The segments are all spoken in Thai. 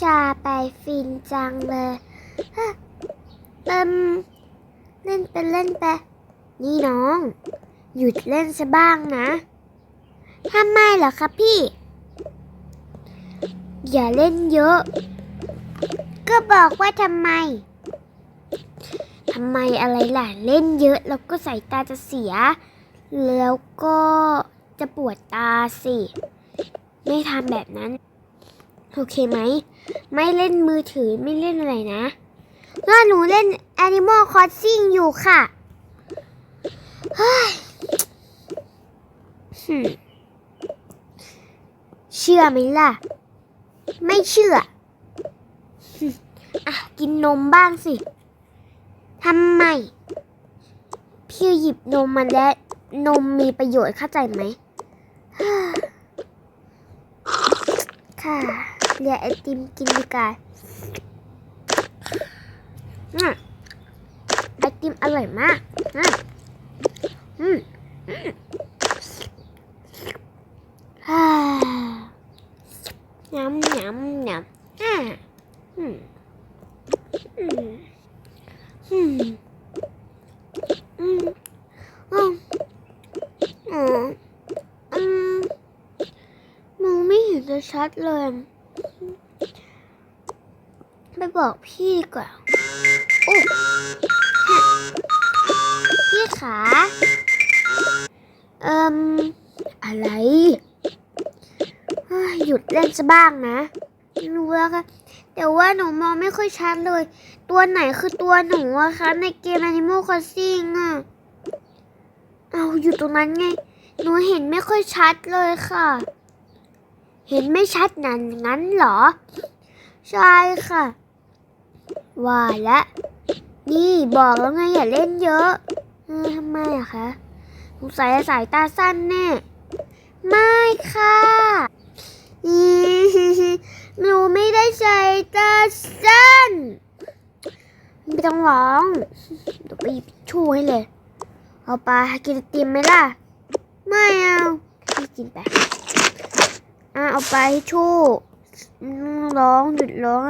ชาไปฟินจังเลยฮะเติมเล่นไปเล่นไป นี่น้อง หยุดเล่นซะบ้างนะทำไมเหรอครับพี่ อย่าเล่นเยอะ ก็บอกว่าทำไมทำไมอะไรล่ะ เล่นเยอะแล้วก็สายตาจะเสีย แล้วก็จะปวดตาสิ ไม่ทำแบบนั้น โอเคไหม ไม่เล่นมือถือไม่เล่นอะไรนะว่าหนูเล่น Animal Crossing อยู่ค่ะเฮ้ยเชื่อไหมล่ะ ไม่เชื่อ อะ กินนมบ้างสิทำไม พี่หยิบนมมาและนมมีประโยชน์เข้าใจไหมค่ะ เรียกไอติมกินดีกว่าอืมไอติมอร่อยมากอืมอืมอืมฮ่ายำยำยำอ่าอืมอืมอืมอืมอืมอืมอืมมองไม่เห็นจะชัดเลยไป บอกพี่ดีกว่าโอ้พี่ขาเอ่มอะไรหยุดเล่นซะบ้างนะรู้แล้วค่ะแต่ว่าหนูมองไม่ค่อยชัดเลย ตัวไหนคือตัวหนูอะคะ ในเกม Animal Crossing อะเอาอยู่ตรงนั้นไง หนูเห็นไม่ค่อยชัดเลยค่ะ เห็นไม่ชัดนั้นงั้นเหรอ ใช่ค่ะ ว่าและนี่บอกแล้วไงอย่าเล่นเยอะอทำไมอะคะสงสัยสายตาสั้นแน่ ไม่ค่ะอีหนูไม่ได้ใส่ตาสั้น ไม่ต้องร้องเดี๋ยวไปหยิบชูให้เลย เอาไปกินติมไหมล่ะ ไม่เอาพี่กินไปอะเอาไปชู่อืมร้องหยุดร้อง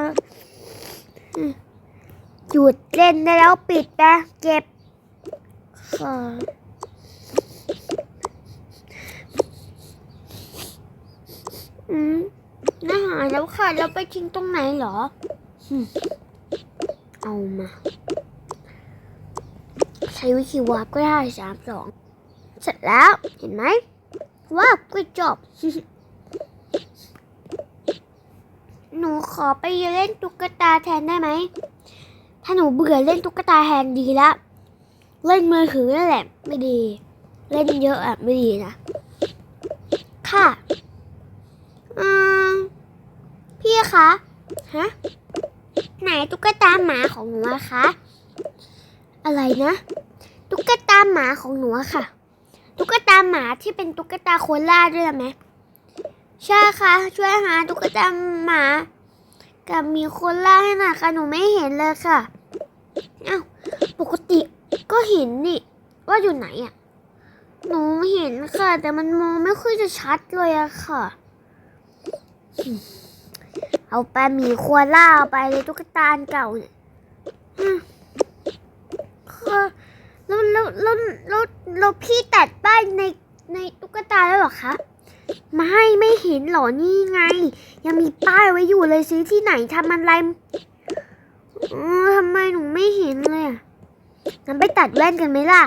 อ หยุดเล่นได้แล้วปิดไปเก็บค่ะอืมน่าหายแล้วค่ะแล้วไปทิ้งตรงไหนเหรอ เอามา ใช้วิธีวาร์ปก็ได้สามสองเสร็จแล้วเห็นไหมวาร์ปก็จบ หนูขอไปเล่นตุ๊กตาแทนได้ไหม ถ้าหนูเบื่อเล่นตุ๊กตาแทนดีละเล่นมือถือนั่นแหละ ไม่ดี เล่นเยอะอะไม่ดีนะ ค่ะอืมพี่คะฮะไหนตุ๊กตาหมาของหนูอะคะ อะไรนะ ตุ๊กตาหมาของหนูอะค่ะ ตุ๊กตาหมาที่เป็นตุ๊กตาโคล่าด้วยไหมใช่ค่ะ ช่วยหาตุ๊กตาหมา กับมีโคล่าให้หน่อยค่ะหนูไม่เห็นเลยค่ะ อ้าปกติก็เห็นนี่ ว่าอยู่ไหนอะหนูเห็นค่ะ แต่มันมองไม่ค่อยจะชัดเลยอะค่ะ เอาไปหมีโคล่าเอาไปเลยตุ๊กตาเก่าเนี่ยค่ะแล้วแล้วแล้วแล้วแล้วพี่ตัดป้ายในในตุ๊กตาแล้วหรอคะไม่ไม่เห็นหรอนี่ไง ยังมีป้ายไว้อยู่เลยซื้อที่ไหนทำอะไรเออ ทำไมหนูไม่เห็นเลยงั้นไปตัดแว่นกันไหมล่ะ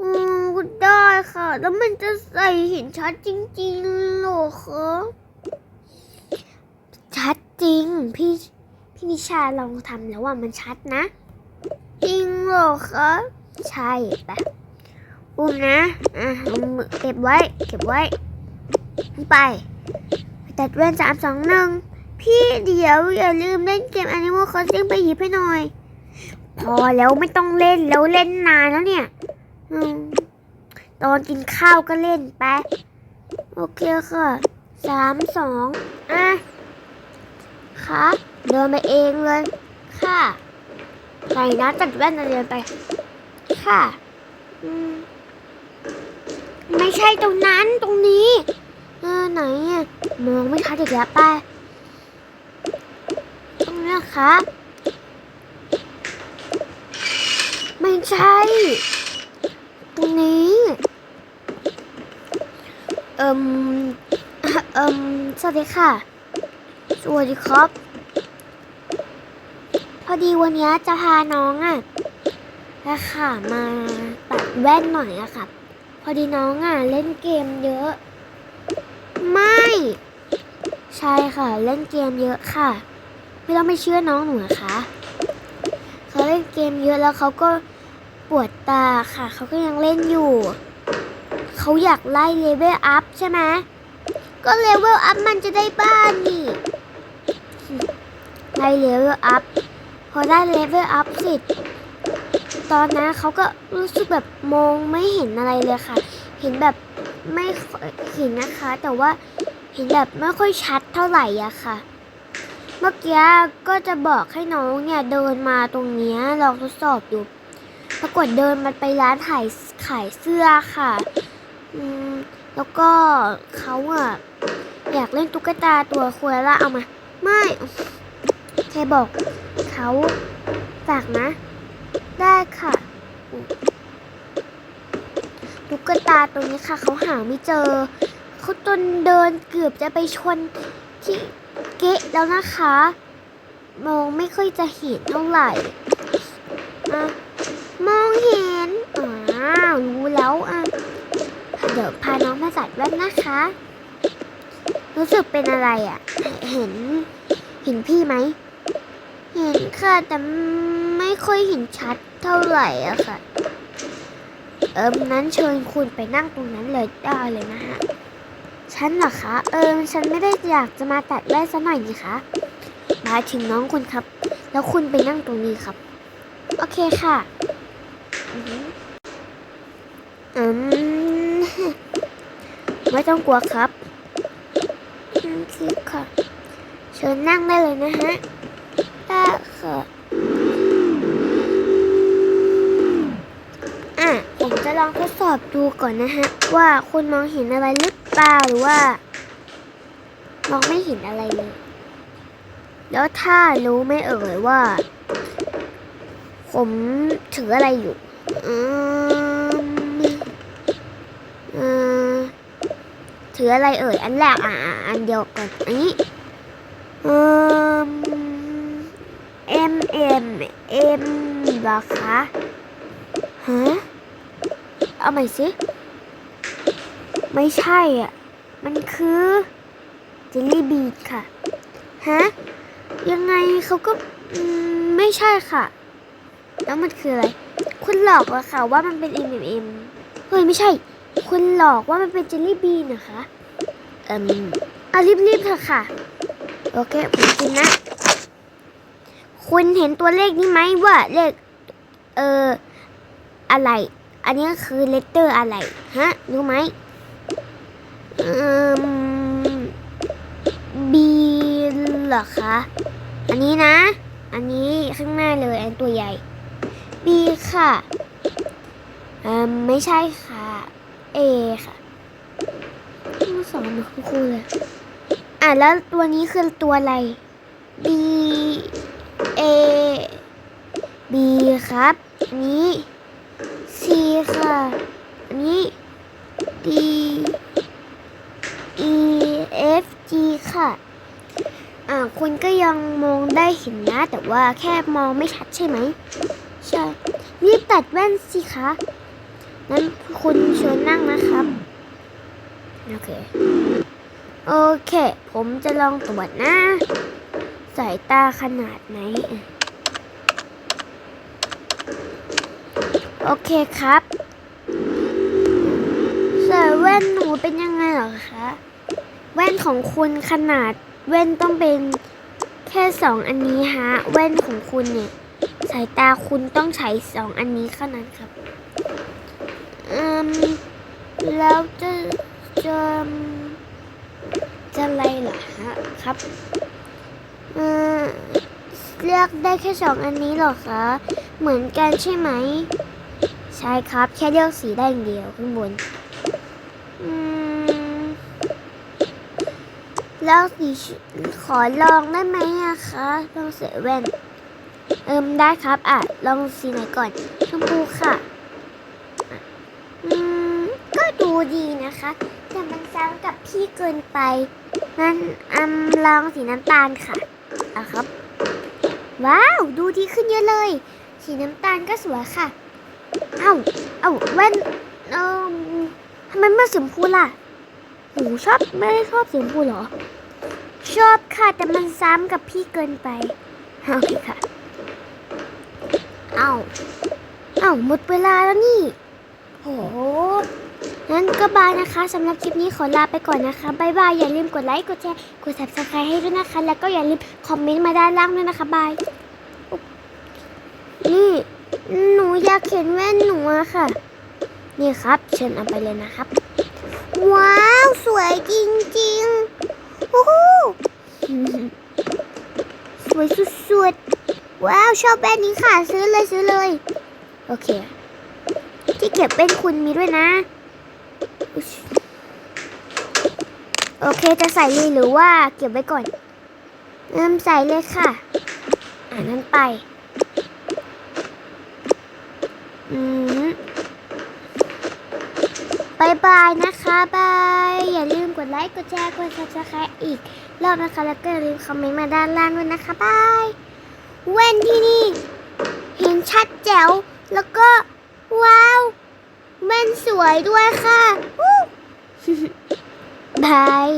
อืมก็ได้ค่ะ แล้วมันจะใส่เห็นชัดจริงๆหรอคะชัดจริง พี่พี่นิชาลองทำแล้วว่ามันชัดนะ จริงหรอคะใช่ปะอุ้มนะอะเอามือเก็บไว้ เก็บไว้ไปไปตัดแว่นสามสองหนึ่ง พี่เดี๋ยวอย่าลืมเล่นเกม Animal Crossing ไปหยิบให้หน่อย พอแล้วไม่ต้องเล่นแล้วเล่นนานแล้วเนี่ยอตอนกินข้าวก็เล่นไป โอเคค่ะสามสองอะค่ะเดินไปเองเลย ค่ะไหนนะตัดแว่นเดินไป ค่ะไม่ใช่ตรงนั้นตรงนี้ เออไหนอะมองไม่ชัดอีกแล้วไป นะคะ ไม่ใช่ ตรงนี้ เอิมเอิมสวัสดีค่ะ สวัสดีครับ พอดีวันนี้จะพาน้องอะอะค่ะมาตัดแว่นหน่อยอะค่ะ พอดีน้องอะเล่นเกมเยอะ ไม่ ใช่ค่ะ เล่นเกมเยอะค่ะ ไม่ต้องไม่เชื่อน้องหนูนะคะเขาเล่นเกมเยอะแล้วเขาก็ปวดตาค่ะ เขาก็ยังเล่นอยู่ เขาอยากไล่เลเวลอัพใช่ไหมก็เลเวลอัพมันจะได้บ้านนี่ไล่เลเวลอัพพอได้เลเวลอัพเสร็จตอนนั้นเขาก็รู้สึกแบบมองไม่เห็นอะไรเลยค่ะ เห็นแบบไม่เห็นนะคะ แต่ว่าเห็นแบบไม่ค่อยชัดเท่าไหร่อะค่ะ เมื่อกี้ก็จะบอกให้น้องเนี่ยเดินมาตรงนี้ลองทดสอบดู ปรากฏเดินมันไปร้านขายขายเสื้อค่ะอืมแล้วก็เขาอะอยากเล่นตุ๊กตาตัวคุยละเอามา ไม่แค่บอกเขาฝากนะ ได้ค่ะ ตุ๊กตาตัวนี้ค่ะ เขาหาไม่เจอเขาจนเดินเกือบจะไปชนที่ เกะแล้วนะคะ มองไม่ค่อยจะเห็นเท่าไหร่อะมองเห็นอ้าวรู้แล้วอะเดี๋ยวพาน้องมาจัดแว่นนะคะ รู้สึกเป็นอะไรอะ เห็น เห็นพี่ไหม เห็นค่ะ แต่ไม่ค่อยเห็นชัดเท่าไหร่อะค่ะ เอิมนั้นเชิญคุณไปนั่งตรงนั้นเลยได้เลยนะฮะ ฉันเหรอคะ เอิมฉันไม่ได้อยากจะมาตัดแว่นซะหน่อยนี่คะหมายถึงน้องคุณครับ แล้วคุณไปนั่งตรงนี้ครับ โอเคค่ะ อืมไม่ต้องกลัวครับโอเคค่ะ เชิญนั่งได้เลยนะฮะได้ค่ะอะ ผมจะลองทดสอบดูก่อนนะฮะ ว่าคุณมองเห็นอะไรหรือ เปล่าหรือว่ามองไม่เห็นอะไรเลย แล้วถ้ารู้ไม่เอ่ยว่า ผมถืออะไรอยู่อืมเอ่อถืออะไรเอ่ย อันแรกอะอันเดียวก่อนอันนี้เอ่อ M M M เหรอคะฮะเอาใหม่สิ ไม่ใช่อะ มันคือเจลลี่บีดค่ะ ฮะ ยังไงเขาก็ไม่ใช่ค่ะ แล้วมันคืออะไร คุณหลอกเหรอค่ะว่ามันเป็น M M M เฮ้ยไม่ใช่ คุณหลอกว่ามันเป็นเจลลี่บีนนะคะ เอ่มเอารีบๆเถอะค่ะ โอเคผมกินนะ คุณเห็นตัวเลขนี้ไหมว่าเลข เอออะไร อันนี้คือเลตเตอร์อะไร ฮะ รู้ไหม เอ่ม B เหรอคะ อันนี้นะ อันนี้ข้างหน้าเลยอันตัวใหญ่ B ค่ะเออไม่ใช่ค่ะ A ค่ะต้อสอนเหมือนคุณครูเลยอะแล้วตัวนี้คือตัวอะไร B A B ครับอันนี้ C ค่ะอันนี้ D E F G ค่ะ อ่าคุณก็ยังมองได้เห็นนะ แต่ว่าแค่มองไม่ชัดใช่ไหมใช่รีบตัดแว่นสิคะงั้นคุณชิญนั่งนะครับ โอเค โอเค ผมจะลองตรวจนะ สายตาขนาดไหน โอเคครับสายแว่นหนูเป็นยังไงหรอคะ แว่นของคุณขนาด แว่นต้องเป็นแค่สองอันนี้ฮะ แว่นของคุณเนี่ย สายตาคุณต้องใช้สองอันนี้เท่านั้นครับอืมแล้วจะจะจะอะไรเหรอฮะครับเออเลือกได้แค่สองอันนี้หรอคะเหมือนกันใช่ไหม ใช่ครับ แค่เลือกสีได้อย่างเดียวข้างบนอืม ล้วสีขอลองได้ไหมอะคะลองใส่แว่นเอิมได้ครับ อะ ลองสีไหนก่อน ชมพูค่ะ อืม ก็ดูดีนะคะ แต่มันซ้ำกับพี่เกินไปงั้นอืมลองสีน้ำตาลค่ะอะครับ ว้าว ดูดีขึ้นเยอะเลย สีน้ำตาลก็สวยค่ะ เอ้า เอ้าแว่นเออทำไมไม่สีชมพูล่ะ หนูชอบไม่ได้ชอบสีชมพูเหรอ ชอบค่ะ แต่มันซ้ำกับพี่เกินไปโอเคค่ะ เอาเอาหมดเวลาแล้วนี่โหงั้นก็บายนะคะสำหรับคลิปนี้ขอลาไปก่อนนะคะบายบายอย่าลืมกดไลค์กดแชร์กด subscribe ให้ด้วยนะคะ แล้วก็อย่าลืมคอมเมนต์มาด้านล่างด้วยนะคะบายนี่หนูอยากเห็นแว่นหนูอะค่ะ นี่ครับเชิญเอาไปเลยนะครับ ว้าว สวยจริงๆโอ้โหสวยสุดๆ ว้าว ชอบแบรนด์นี้ค่ะ ซื้อเลยซื้อเลย โอเค ที่เก็บเป็นคุณมีด้วยนะ โอเคจะใส่เลยหรือว่าเก็บไว้ก่อน เริ่มใส่เลยค่ะ อ่านั้นไป อืมายบายนะคะบาย อย่าลืมกดไลค์กดแชร์กด subscribe อีกรอบนะคะ แล้วก็อย่าลืมคอมเมนต์มาด้านล่างด้วยนะคะบายเว้นที่นี่ เห็นชัดแจ๋ว แล้วก็ว้าวเวนสวยด้วยค่ะวู้บาย